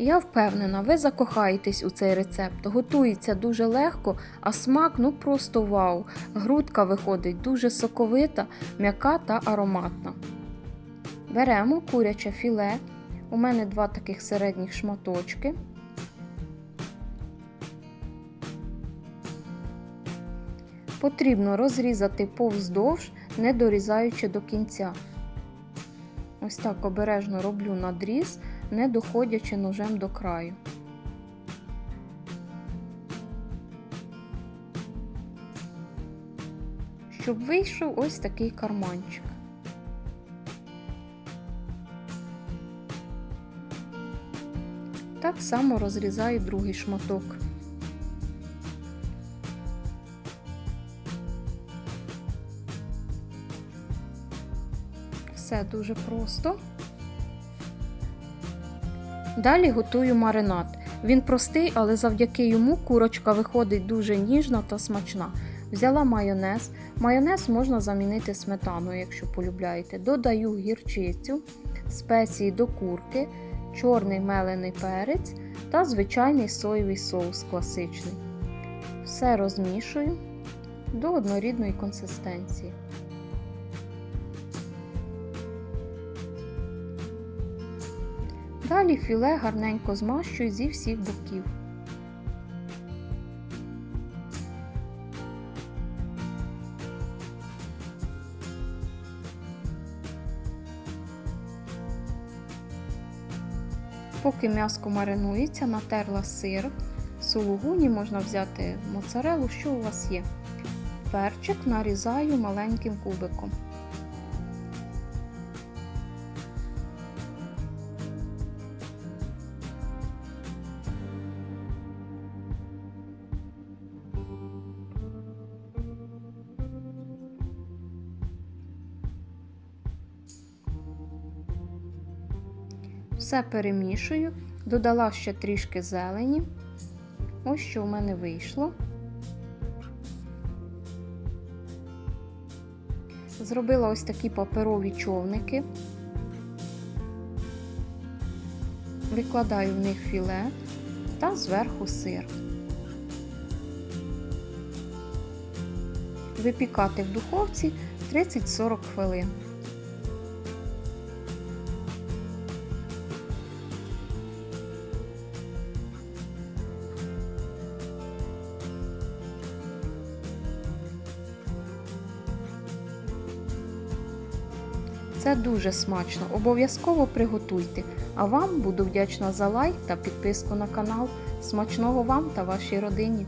Я впевнена, ви закохаєтесь у цей рецепт. Готується дуже легко, а смак ну просто вау. Грудка виходить дуже соковита, м'яка та ароматна. Беремо куряче філе. У мене два таких середніх шматочки. Потрібно розрізати повздовж, не дорізаючи до кінця. Ось так обережно роблю надріз, не доходячи ножем до краю. Щоб вийшов ось такий карманчик. Так само розрізаю другий шматок. Все дуже просто. Далі готую маринад. Він простий, але завдяки йому курочка виходить дуже ніжна та смачна. Взяла майонез. Майонез можна замінити сметаною, якщо полюбляєте. Додаю гірчицю, спеції до курки, чорний мелений перець та звичайний соєвий соус класичний. Все розмішую до однорідної консистенції. Далі філе гарненько змащую зі всіх боків. Поки м'яско маринується, натерла сир. Сулугуні можна взяти моцарелу, що у вас є. Перчик нарізаю маленьким кубиком. Все перемішую, додала ще трішки зелені. Ось що в мене вийшло. Зробила ось такі паперові човники. Викладаю в них філе та зверху сир. Випікати в духовці 30-40 хвилин. Це дуже смачно. Обов'язково приготуйте. А вам буду вдячна за лайк та підписку на канал. Смачного вам та вашій родині!